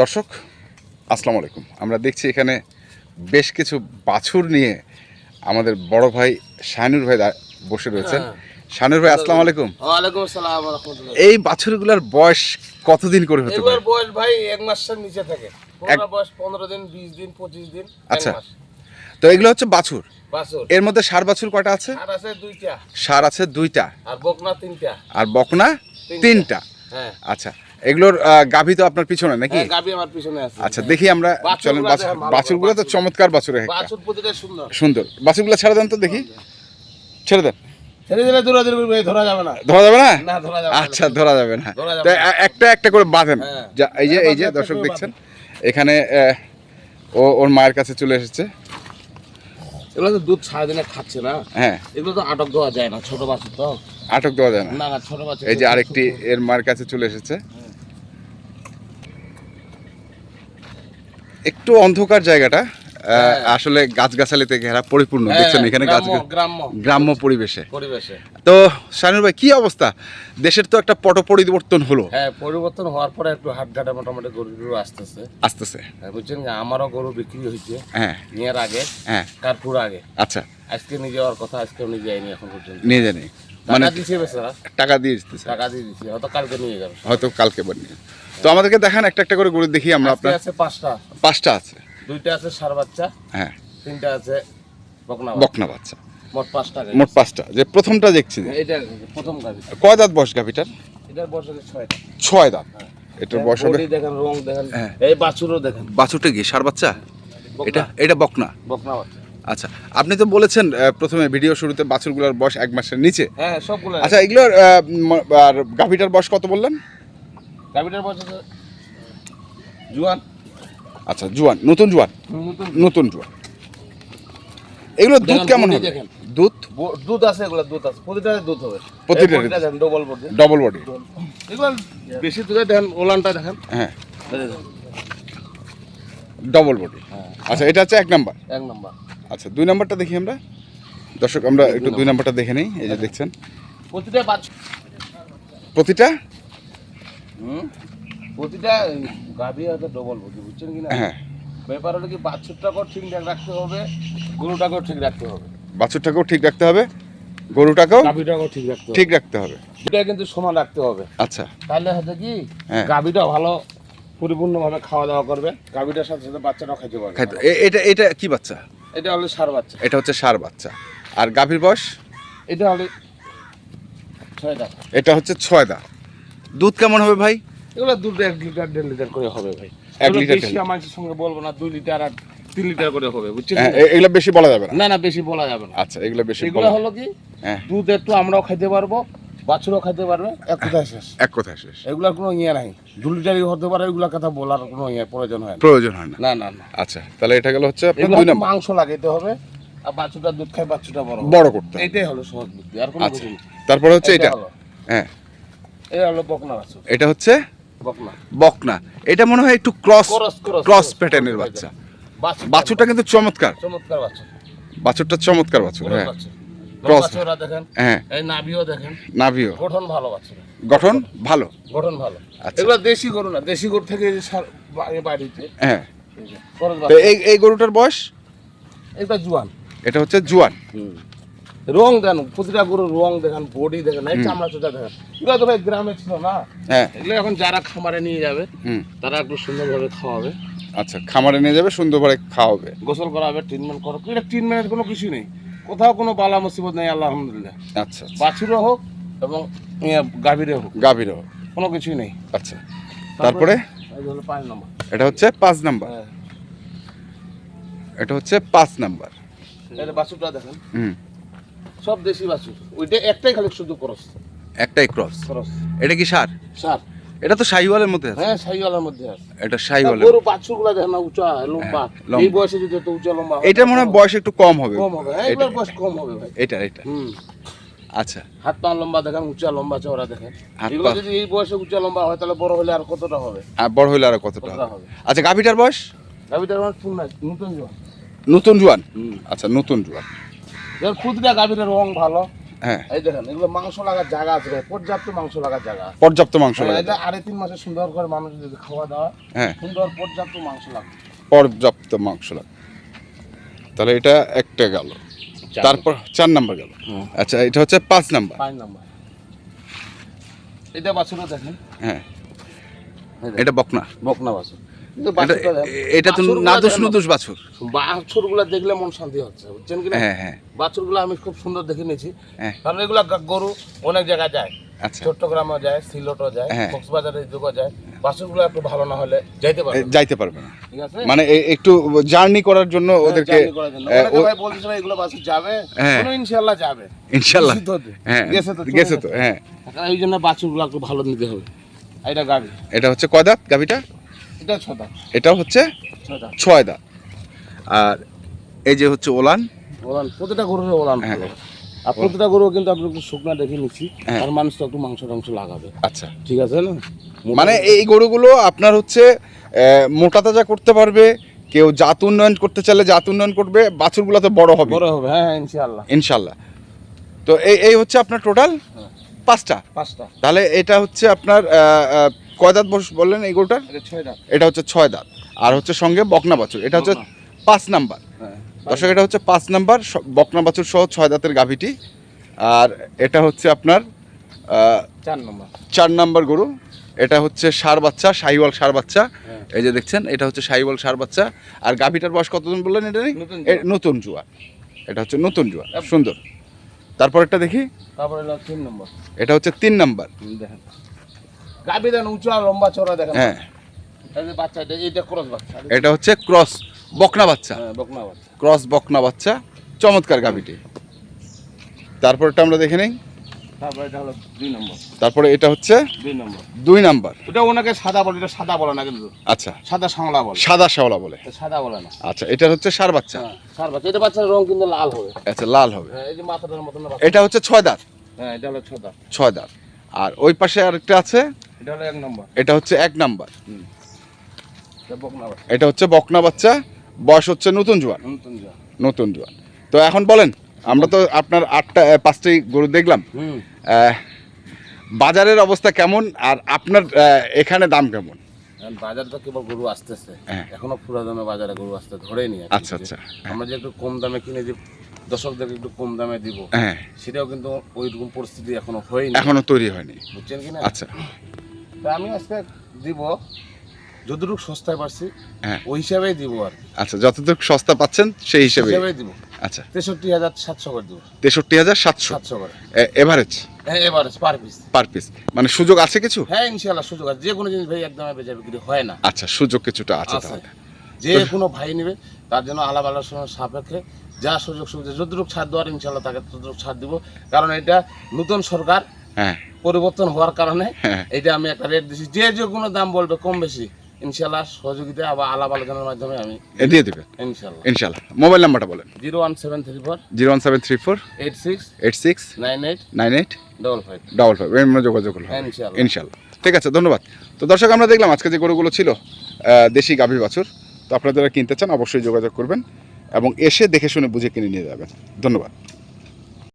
দর্শক আসসালামু আলাইকুম। আমরা দেখছি এখানে বেশ কিছু বাছুর নিয়ে আমাদের বড় ভাই শাহানুর ভাই বসে রয়েছেন হ্যাঁ। শাহানুর ভাই আসসালামু আলাইকুম। ওয়ালাইকুম আসসালাম এই বাছুরগুলোর বয়স কতদিন করে হতে পারে? বয়স ভাই এক মাসের নিচে থাকে। বয়স পনেরো দিন বিশ দিন পঁচিশ দিন আচ্ছা। তো এগুলো হচ্ছে বাছুর? বাছুর। এর মধ্যে সার বাছুর কয়টা আছে? আর আছে দুইটা। সার আছে দুইটা। আর বকনা তিনটা। আর বকনা তিনটা। তিনটা। হ্যাঁ। আচ্ছা। এগুলোর গাভী তো আপনার পিছনে নাকি? হ্যাঁ, গাবি আমার পিছনে আছে। আচ্ছা দেখি আমরা চলেন বাছুরগুলো তো চমৎকার বাছুর বাছুর প্রতিটা সুন্দর। সুন্দর। বাছুরগুলো ছেড়ে দেন তো দেখি। ছেড়ে দেন। ছেড়ে দিলে দূরে দূরে ধরা যাবে না। ধরা যাবে না? না ধরা যাবে না। আচ্ছা ধরা যাবে না। তো একটা একটা করে বাঁধেন। হ্যাঁ। এই যে এই যে দর্শক দেখছেন এখানে ও ওর মায়ের কাছে চলে এসেছে। এগুলো তো দুধ সারাদিনে খাচ্ছে না। হ্যাঁ। এগুলো তো আটক দেওয়া যায় না ছোট বাছুর তো। আটক দেওয়া যায় না। না ছোট বাছুর এই যে আরেকটি এর মায়ের কাছে চলে এসেছে। একটু অন্ধকার জায়গাটা হ্যাঁ। আসলে গাছগাছালিতে ঘেরা পরিপূর্ণ হ্যাঁ, দেখছেন এখানে গাছ গ্রাম্য। পরিবেশে। পরিবেশে। তো শানুর ভাই কি অবস্থা? দেশের তো একটা পট পরিবর্তন হলো। হ্যাঁ পরিবর্তন হওয়ার পরে একটু হাট ঘাটে মোটামুটি গরু গরু আসতেছে। আসতেছে। হ্যাঁ, বুঝছেন? আমারও গরু বিক্রি হয়েছে হ্যাঁ। নিয়ার আগে হ্যাঁ। কারপুর আগে। আচ্ছা। আজকে নিয়ে যাওয়ার কথা আজকেও নিয়ে যায়নি এখন পর্যন্ত। নিয়ে জানি মানে দিচ্ছে টাকা দিয়ে দিতেছে টাকা দিয়ে দিচ্ছে হয়তো কালকে নিয়ে যাবে। হয়তো কালকে বার নিয়ে তো আমাদেরকে দেখান একটা একটা করে গরু দেখি আমরা আপনার। আছে পাঁচটা। পাঁচটা আছে। দুইটা আছে সার বাচ্চা হ্যাঁ। তিনটা আছে বকনা বাচ্চা। বকনা বাচ্চা। মোট পাঁচটা। মোট পাঁচটা। যে প্রথমটা দেখছি যে। এইটা প্রথম গাড়ি কয় দাঁত বয়স গাভিটার? এটার বয়স হচ্ছে ছয়টা ছয় দাঁত। এটার বয়স হবে দেখেন রং দেখেন। হ্যাঁ। এই বাছুরও দেখেন। বাছুরটা কি? সার বাচ্চা? এটা এটা বকনা। বকনা বাচ্চা। আচ্ছা আপনি তো বলেছেন প্রথমে ভিডিও শুরুতে বাছুরগুলোর বয়স এক মাসের নিচে। হ্যাঁ সবগুলো আচ্ছা এগুলোর আর গাভিটার বয়স কত বললেন? গাড়িটার বয়স জুয়ান। আচ্ছা জুয়ান নতুন জুয়ান? নতুন নতুন জুয়ান। এগুলোর দুধ কেমন হবে। দুধ দুধ আছে এগুলো দুধ আছে। প্রতিটা দুধ হবে। প্রতিটারই এই ডবল বডি ডবল বডি এগুলো বেশি দুধে দেখেন ওলানটা দেখেন। হ্যাঁ। দেখেন, ডবল বডি হ্যাঁ। আচ্ছা এটা হচ্ছে এক নাম্বার। এক নম্বর। আচ্ছা দুই নাম্বারটা দেখি আমরা। দর্শক আমরা একটু দুই নাম্বারটা দেখে নেই এই যে দেখছেন। প্রতিটা প্রতিটা? হুম? প্রতিটা গাভী হয়তো ডবল বডি বুঝছেন কি না? হ্যাঁ। ব্যাপার হলো কি বাছুরটাকেও ঠিকঠাক রাখতে হবে গরুটাকেও ঠিক রাখতে হবে। বাছুরটাকেও ঠিক রাখতে হবে গরুটাকেও গাভীটাকেও ঠিক রাখতে ঠিক রাখতে হবে। দুটা কিন্তু সমান রাখতে হবে। আচ্ছা। তাহলে হচ্ছে কি হ্যাঁ। গাভীটা ভালো পরিপূর্ণভাবে খাওয়া দাওয়া করবে। গাভীটার সাথে সাথে বাচ্চাটাও খাইতে পারবে। খাইতে- এ- এটা এটা কি বাচ্চা? এটা হলো সার বাচ্চা। এটা হচ্ছে সার বাচ্চা। আর গাভীর বয়স? এটা হলো ছয়টা এটা হচ্ছে ছয় দা দুধ কেমন হবে ভাই? এগুলো দুধ এক লিটার দেড় লিটার করে হবে ভাই। এক লিটার, বেশি আমার সঙ্গে বলব না দুই লিটার আর তিন লিটার করে হবে বুঝছেন হ্যাঁ এ- এগুলো বেশি বলা যাবে না। না না বেশি বলা যাবে না। আচ্ছা এগুলো বেশি এগুলো বলা- হলো কি? হ্যাঁ। দুধ একটু আমরাও খাইতে পারব বাছুরও খাইতে পারবে। এক কথায় শেষ। এক কথা শেষ। এগুলার কোনো ইয়ে নাই। দু লিটারই হতে পারে এগুলা কথা বলার কোনো ইয়ে প্রয়োজন হয় না। প্রয়োজন হয় না। না না না। আচ্ছা তাহলে এটা গেল হচ্ছে আপনার দুই নাম্বার। মাংস লাগাইতে হবে আর বাছুরটা দুধ খায় বাচ্চুটা বড় বড় করতে হবে। এইটাই হলো সহজ বুদ্ধি আর কোনো আচ্ছা বুদ্ধি নেই। তারপরে হচ্ছে এটা। হলো। হ্যাঁ। এই হলো বকনা বাছুর। এটা হচ্ছে বকনা। বকনা। এটা মনে হয় একটু ক্রস ক্রস প্যাটার্নের বাচ্চা। বাছুর বাছুরটা কিন্তু চমৎকার। চমৎকার বাছুর। বাছুরটা চমৎকার বাছুর হ্যাঁ। দেখেন হ্যাঁ। এই নাভিও দেখেন। নাভিও। গঠন ভালো বাছুর গঠন ভালো? গঠন ভালো। আচ্ছা। এগুলো দেশি গরু না দেশি গরু থেকে বাড়িতে। হ্যাঁ। এই তো এই এই গরুটার বয়স? এটা জুয়ান। এটা হচ্ছে জুয়ান। রং দেন প্রতিটা গরুর রং দেখেন বডি দেখেন এই চামড়া চোটা দেখেন। এগুলো তো ভাই গ্রামে ছিল না? হ্যাঁ। এগুলো এখন যারা খামারে নিয়ে যাবে হুম। তারা একটু সুন্দরভাবে খাওয়াবে। আচ্ছা খামারে নিয়ে যাবে সুন্দরভাবে খাওয়াবে। গোসল করাবে ট্রিটমেন্ট করো। এটা ট্রিটমেন্টের কোনো কিছু নেই। কোথাও কোনো বালা মুসিবত নেই আল্লাহ আলহামদুলিল্লাহ। আচ্ছা আচ্ছা। বাছুরও হোক এবং গাভীরে হোক। গাভীরও কোনো কিছুই নেই। আচ্ছা। তারপরে পাঁচ নম্বর। এটা হচ্ছে পাঁচ নাম্বার। হ্যাঁ। এটা হচ্ছে পাঁচ নাম্বার। বাছুরটা দেখেন। হুম। সব দেশি বাছুর। ওইটা একটাই খালি শুধু ক্রস। একটাই ক্রস। ক্রস। এটা কি সার? সার। এটা তো শাহিওয়ালের মধ্যে আছে। হ্যাঁ সাইওয়ালার মধ্যে আছে। এটা শাহিওয়ালের গরু বাছুরগুলা দেখেন না উঁচা লম্বা। হ্যাঁ, এই বয়সে যদি এত উঁচা লম্বা এটা মনে হয় বয়স একটু কম হবে। কম হবে হ্যাঁ, এগুলোর বয়স কম হবে ভাই। এটা এটা। হুম। আচ্ছা। হাত পা লম্বা দেখেন উঁচা লম্বা চওড়া দেখেন। এগুলো যদি এই বয়সে উঁচা লম্বা হয় তাহলে বড় হলে আর কতটা হবে? আর বড় হলে আর কতটা হবে? আচ্ছা গাভীটার বয়স? গাভীটার বয়স ফুল নাই নতুন জোয়ান। নতুন জোয়ান? আচ্ছা নতুন জোয়ান। যেমন প্রতিটা গাভীর রং ভালো। হ্যাঁ। এই দেখেন এগুলো মাংস লাগার জায়গা আছে পর্যাপ্ত মাংস লাগার জায়গা পর্যাপ্ত মাংস লাগে এটা আড়াই তিন মাসে সুন্দর করে মানুষ যদি খাওয়া দাওয়া হ্যাঁ। সুন্দর পর্যাপ্ত মাংস লাগবে। পর্যাপ্ত মাংস লাগে তাহলে এটা একটা গেল। তারপর চার নাম্বার গেল। আচ্ছা এটা হচ্ছে পাঁচ নাম্বার। পাঁচ নাম্বার। এটা বাছুরও দেখেন। হ্যাঁ। এটা বকনা। বকনা বাছুর। এটা তো বাছুর। বাছুরগুলো দেখলে মন শান্তি হচ্ছে বুঝছেন কি হ্যাঁ হ্যাঁ। বাছুরগুলো আমি খুব সুন্দর দেখে নিয়েছি। হ্যাঁ। কারণ এগুলা গরু অনেক জায়গায় যায়। আচ্ছা। যায় সিলেটও যায় হ্যাঁ। যায়। একটু ভালো না হলে যাইতে পারবে যাইতে পারবে না। ঠিক আছে? মানে একটু জার্নি করার জন্য ওদেরকে হ্যাঁ, জন্য। এ, অনেকে ও- ভাই বলছে ভাই এগুলো বাছুর যাবে। কোনো ইনশাল্লাহ যাবে। হ্যাঁ গেছে তো, হ্যাঁ। এই জন্য বাছুরগুলো একটু ভালো নিতে হবে। এটা গাড়ি এটা হচ্ছে কয় দাঁত এটা ছটা এটাও হচ্ছে ছয় দাঁত। আর এই যে হচ্ছে ওলান। ওলান প্রতিটা গরুর ওলান হ্যাঁ। ভালো। আর প্রতিটা গরু কিন্তু আপনি একটু শুকনা দেখে নিচ্ছি হ্যাঁ। আর মানুষ তো একটু মাংস টাংস লাগাবে। আচ্ছা। ঠিক আছে না? মানে এই গরুগুলো আপনার হচ্ছে মোটা তাজা করতে পারবে কেউ জাত উন্নয়ন করতে চাইলে জাত উন্নয়ন করবে বাছুরগুলো তো বড় হবে। বড় হবে হ্যাঁ ইনশাআল্লাহ। ইনশাল্লাহ তো এই এই হচ্ছে আপনার টোটাল হ্যাঁ। পাঁচটা? পাঁচটা। তাহলে এটা হচ্ছে আপনার কয় দাঁত বস বললেন এই গরুটার? এটা হচ্ছে ছয় দাঁত। আর হচ্ছে সঙ্গে বকনা বাছুর। এটা হচ্ছে পাঁচ নাম্বার। হ্যাঁ দর্শক এটা হচ্ছে পাঁচ নাম্বার। বকনা বাছুর সহ ছয় দাঁতের গাভিটি। আর এটা হচ্ছে আপনার চার নম্বর। চার নাম্বার গরু। এটা হচ্ছে সার বাচ্চা সাইওয়াল সার বাচ্চা। হ্যাঁ। এই যে দেখছেন এটা হচ্ছে সাইওয়াল সার বাচ্চা। আর গাভিটার বয়স কতজন বললেন এটা নেই? নতুন জুয়া এটা হচ্ছে নতুন জুয়া সুন্দর। তারপর একটা দেখি। তারপরে হলো তিন নম্বর। এটা হচ্ছে তিন নাম্বার। দেখেন। গাবি দেন উঁচা লম্বা চড়া দেখেন। হ্যাঁ। বাচ্চা এটা এইটা ক্রস বাচ্চা। এটা হচ্ছে ক্রস বকনা বাচ্চা। হ্যাঁ বকনা বাচ্চা। ক্রস বকনা বাচ্চা চমৎকার গাভিটি। তারপরটা আমরা দেখে নেই। তারপরে এটা হলো দুই নম্বর। তারপরে এটা হচ্ছে দুই নম্বর। দুই নাম্বার। এটা ওনাকে সাদা বলে এটা সাদা বলে না কিন্তু। আচ্ছা। সাদা সাংলা বলে। সাদা শ্যাওলা বলে। সাদা বলে না। আচ্ছা এটা হচ্ছে সার বাচ্চা। হ্যাঁ সার বাচ্চা। এটা বাচ্চার রং কিন্তু লাল হবে। আচ্ছা লাল হবে। হ্যাঁ এই যে মাথাটার মতন এটা হচ্ছে ছয় দাঁত। হ্যাঁ এটা হলো ছদা ছয় দাঁত। আর ওই পাশে আরেকটা আছে এটা হলো এক নম্বর। এটা হচ্ছে এক নাম্বার। এটা বকনা বাচ্চা। এটা হচ্ছে বকনা বাচ্চা। বয়স হচ্ছে নতুন জোয়ান নতুন যা নতুন জোয়ান তো এখন বলেন আমরা তো আপনার আটটা পাঁচটাই গরু দেখলাম। বাজারের অবস্থা কেমন? আর আপনার এখানে দাম কেমন? বাজার তো কেবল গরু আসতেছে। হ্যাঁ। এখনও পুরো দামে বাজারে গরু আসতে ধরেই নি আচ্ছা আচ্ছা। আমরা যে একটু কম দামে কিনে যে দর্শকদেরকে একটু কম দামে দিব হ্যাঁ। সেটাও কিন্তু ওই রকম পরিস্থিতি এখনও হয়নি। এখনও তৈরি হয়নি। বুঝছেন কি না? আচ্ছা। তা আমি আজকে দিব যতটুকু সস্তায় পারছি হ্যাঁ। ওই হিসাবেই দিব আর কি। আচ্ছা যতটুকু সস্তা পাচ্ছেন সেই হিসেবে হিসাবেই দিব। আচ্ছা। তেষট্টি হাজার সাতশো করে দিব। তেষট্টি হাজার সাতশো? সাতশো করে। এভারেজ? হ্যাঁ এবারে পার পিস। Per piece. মানে সুযোগ আছে কিছু? হ্যাঁ ইনশাল্লাহ সুযোগ আছে। যে কোনো জিনিস ভাই একদমে বেচা বিক্রি হয় না। আচ্ছা সুযোগ কিছুটা আছে আছে। তাহলে। যে কোনো ভাই নেবে তার জন্য আলাপ আলোচনার সাপেক্ষে যা সুযোগ সুবিধা যতটুকু ছাড় দেওয়ার ইনশাল্লাহ তাকে ততটুকু ছাড় দিব। কারণ এটা নতুন সরকার পরিবর্তন হওয়ার কারণে হ্যাঁ। এটা আমি একটা রেট দিছি। যে যে কোনো দাম বলবে কম বেশি ইনশাল্লাহ সহযোগিতা আবার আলাপ আলোচনার মাধ্যমে আমি দিয়ে দেবেন ইনশাল্লাহ ইনশাল্লাহ মোবাইল নাম্বারটা বলেন। Zero one seven three four. Zero one seven three four. Eight six. Eight six. Nine eight. Nine eight. Double five. Double five. এর যোগাযোগ করলে ইনশাল্লাহ ঠিক আছে ধন্যবাদ। তো দর্শক আমরা দেখলাম আজকে যে গরুগুলো ছিল দেশি গাভী বাছুর। তো আপনারা যারা কিনতে চান অবশ্যই যোগাযোগ করবেন এবং এসে দেখে শুনে বুঝে কিনে নিয়ে যাবেন। ধন্যবাদ।